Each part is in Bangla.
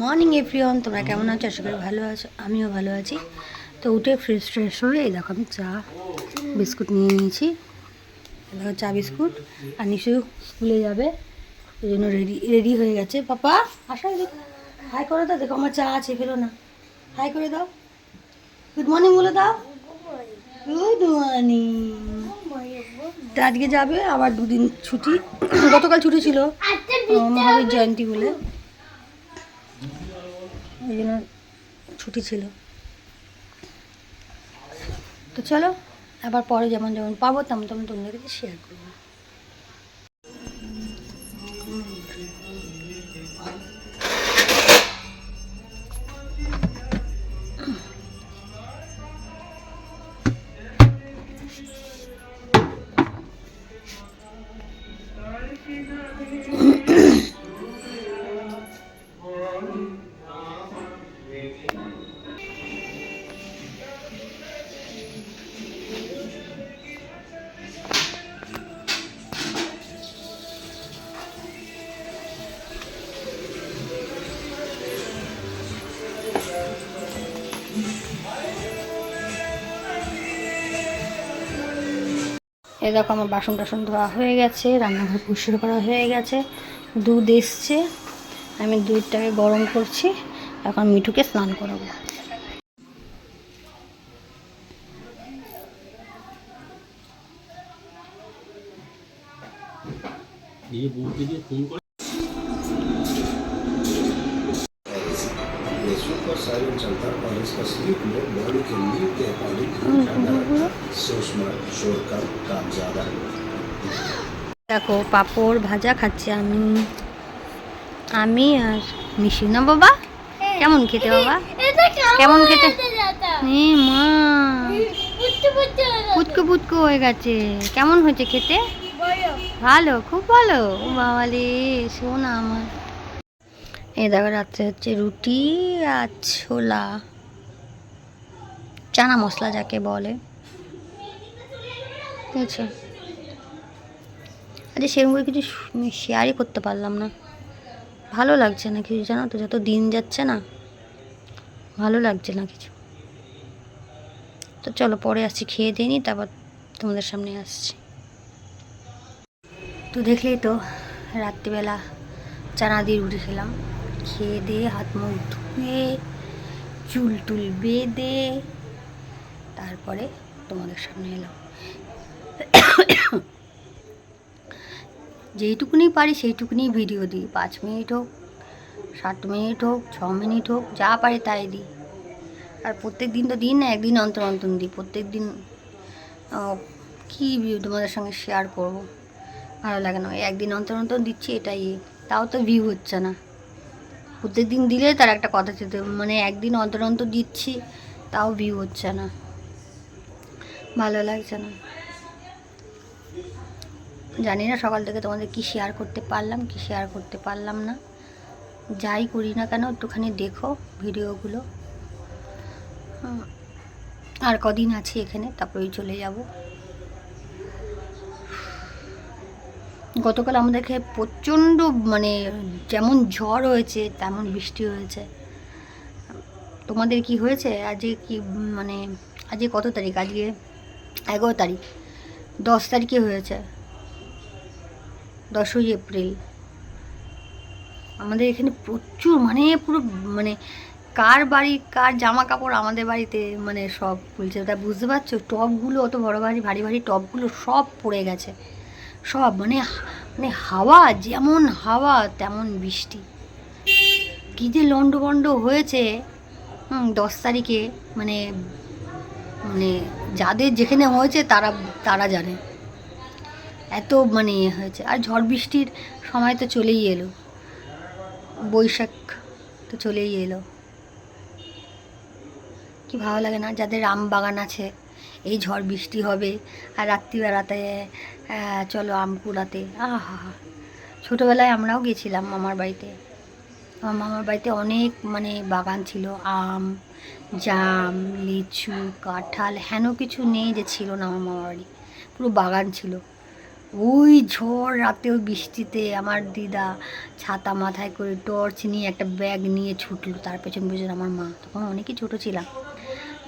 মর্নিং এভরিওয়ান তোমরা কেমন আছো? আশা করি ভালো আছো। আমিও ভালো আছি। তো উঠে ফ্রেশ ফ্রেশ হয়ে এই দেখো আমি চা বিস্কুট নিয়ে নিয়েছি। দেখো চা বিস্কুট। আর নিশু স্কুলে যাবে। এই জন্য রেডি রেডি হয়ে গেছে। পাপা আসা হাই করে দাও। দেখো আমার চা আছে ফেলো না। হাই করে দাও। গুড মর্নিং বলে দাও। গুড মর্নিং তো আজকে যাবে আবার দুদিন ছুটি। গতকাল ছুটি ছিল। মহাবীর জয়ন্তী বলে। এই জন্য ছুটি ছিল। তো চলো, আবার পরে যেমন যেমন পাবো তেমন তেমন তোমাদের কাছে শেয়ার করব। এই দেখো আমার বাসন টাসন ধোয়া হয়ে গেছে রান্নাঘর পরিষ্কার করা হয়ে গেছে। দুধ এসছে আমি দুধটাকে গরম করছি এখন মিঠুকে স্নান করাবো। দেখো, পাপড় ভাজা খাচ্ছি আমি। আমি আর মিশি না বাবা? কেমন খেতে বাবা? কেমন খেতে? মা। পুটকু পুটকু হয়ে গেছে। কেমন হয়েছে খেতে? ভালো, খুব ভালো। বাবালি শোনা আমার। এ দেখো, রাত্রে হচ্ছে রুটি আর ছোলা। চানা মশলা যাকে বলে। বুঝেছ আরে সেরকম করে কিছু শেয়ারই করতে পারলাম না। ভালো লাগছে না কিছু, জানো তো, যত দিন যাচ্ছে না, ভালো লাগছে না কিছু। তো চলো, পরে আসছি, খেয়ে দিয়ে তারপর তোমাদের সামনে আসছি। তো দেখলেই তো, রাত্রিবেলা চানা দিয়ে রুটি খেলাম। খেয়ে দিয়ে হাত মুখ ধুয়ে, চুল টুল বেঁধে, তারপরে তোমাদের সামনে এলাম। যেইটুকুনি পারি সেইটুকুনি ভিডিও দিই। পাঁচ মিনিট হোক, সাত মিনিট হোক, ছ মিনিট হোক, যা পারি তাই দিই। আর প্রত্যেক দিন তো দিন না, একদিন অন্তর অন্তর দিই। প্রত্যেক দিন কী ভিউ তোমাদের সঙ্গে শেয়ার করব? ভালো লাগে না। একদিন অন্তর অন্তর দিচ্ছি, এটাই। তাও তো ভিউ হচ্ছে না। প্রত্যেক দিন দিলে তার একটা কথা ছিল মানে একদিন অন্তর অন্তর দিচ্ছি, তাও ভিউ হচ্ছে না। ভালো লাগছে না। জানি না সকাল থেকে তোমাদের কি শেয়ার করতে পারলাম, কি শেয়ার করতে পারলাম না। যাই করি না কেন, একটুখানি দেখো ভিডিওগুলো। আর কদিন আছি এখানে, তারপরেই চলে যাব। গতকাল আমাদেরকে প্রচণ্ড মানে যেমন ঝড় হয়েছে, তেমন বৃষ্টি হয়েছে। তোমাদের কি হয়েছে? আজকে কি মানে আজকে কত তারিখ? আজকে এগারো তারিখ। দশ তারিখে হয়েছে। দশই এপ্রিল। আমাদের এখানে প্রচুর মানে পুরো মানে কার বাড়ি, কার জামা কাপড় আমাদের বাড়িতে মানে সব খুলছে। তা বুঝতে পারছ? টবগুলো অত বড় ভারী ভারী ভারী টবগুলো সব পড়ে গেছে। সব মানে মানে হাওয়া, যেমন হাওয়া, তেমন বৃষ্টি। কী যে লন্ডভন্ড হয়েছে দশ তারিখে মানে মানে যাদের যেখানে হয়েছে তারা তারা জানে। এত মানে ইয়ে হয়েছে। আর ঝড় বৃষ্টির সময় তো চলেই এলো। বৈশাখ তো চলেই এলো। কি ভালো লাগে না? যাদের আম বাগান আছে, এই ঝড় বৃষ্টি হবে, আর রাত্রিবেলাতে চলো আম কুড়াতে। আহা, ছোটোবেলায় আমরাও গেছিলাম মামার বাড়িতে। আমার মামার বাড়িতে অনেক মানে বাগান ছিল। আম, জাম, লিচু, কাঁঠাল, হেন কিছু নেই যে ছিল না আমার মামার বাড়ি। পুরো বাগান ছিল। ওই ঝড় রাতেও বৃষ্টিতে আমার দিদা ছাতা মাথায় করে টর্চ নিয়ে একটা ব্যাগ নিয়ে ছুটলো, তার পেছন পেছন আমার মা। তখন অনেকই ছোটো ছিলাম,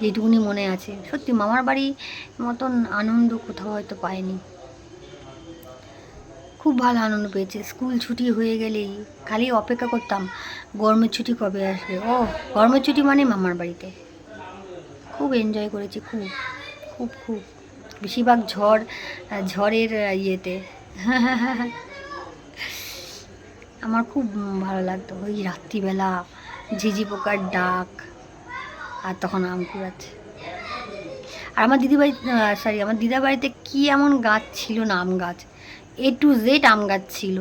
যেটুকুনি মনে আছে। সত্যি মামার বাড়ি মতন আনন্দ কোথাও হয়তো পায়নি খুব ভালো আনন্দ পেয়েছে। স্কুল ছুটি হয়ে গেলেই খালি অপেক্ষা করতাম, গরমের ছুটি কবে আসবে? ও, গরমের ছুটি মানে মামার বাড়িতে। খুব এনজয় করেছি, খুব খুব খুব। বেশিরভাগ ঝড় ঝড়ের ইয়েতে। আমার খুব ভালো লাগতো। ওই রাত্রিবেলা ঝিঝি পোকার ডাক আর তখন আম কুড়াচ্ছে। আর আমার দিদি বাড়ি সরি আমার দিদা বাড়িতে কি এমন গাছ ছিল না আম গাছ? এ টু জেড আম গাছ ছিল।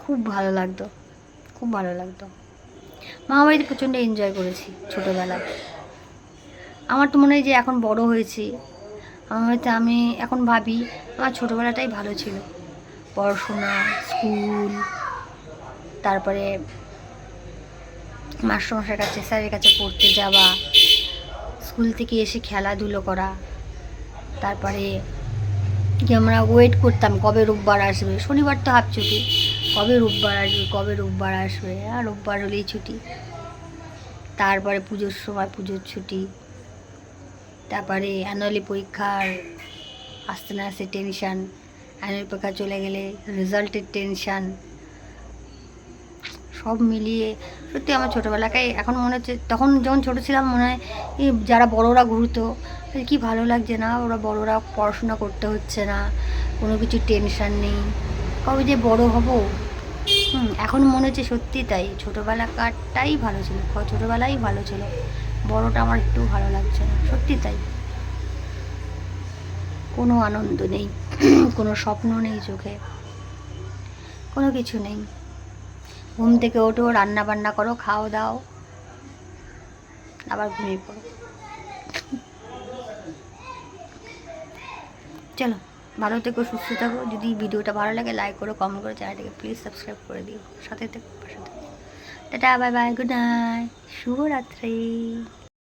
খুব ভালো লাগতো। খুব ভালো লাগতো। মামা বাড়িতে প্রচণ্ড এনজয় করেছি ছোটোবেলায়। আমার তো মনে হয় যে এখন বড় হয়েছি। আমার হয়তো আমি এখন ভাবি, আমার ছোটোবেলাটাই ভালো ছিল। পড়াশোনা, স্কুল, তারপরে মাস্টারমশাইয়ের কাছে, স্যারের কাছে পড়তে যাওয়া, স্কুল থেকে এসে খেলাধুলো করা, তারপরে কি আমরা ওয়েট করতাম কবে রোববার আসবে? শনিবার তো হাফ ছুটি। কবে রোববার আসবে? কবে রোববার আসবে? আর রোববার হলেই ছুটি। তারপরে পুজোর সময় পুজোর ছুটি। তারপরে অ্যানুয়ালি পরীক্ষার আসতে না আসতে টেনশান অ্যানুয়াল পরীক্ষা চলে গেলে রেজাল্টের টেনশান সব মিলিয়ে সত্যি আমার ছোটোবেলাকায় এখন মনে হচ্ছে, তখন যখন ছোটো ছিলাম মনে হয় যারা বড়োরা ঘুরতো কি ভালো লাগছে না, ওরা বড়োরা পড়াশোনা করতে হচ্ছে না, কোনো কিছু টেনশান নেই, কবে যে বড় হব? হুম, এখন মনে হচ্ছে সত্যি তাই, ছোটোবেলাকারটাই ভালো ছিল ছোটোবেলাই ভালো ছিল। বড়টা আমার একটু ভালো লাগছে না। সত্যি তাই। কোনো আনন্দ নেই, কোনো স্বপ্ন নেই চোখে, কোনো কিছু নেই। ঘুম থেকে ওঠো, রান্না বান্না করো, খাও দাও, আবার ঘুমিয়ে পড়ো। চলো, ভালো থেকো, সুস্থ থাকো। যদি ভিডিওটা ভালো লাগে লাইক করো কমেন্ট করো, চ্যানেলটাকে প্লিজ সাবস্ক্রাইব করে দিও। সাথে থেকো থেকো। Tata bye bye good night শুভরাত্রি।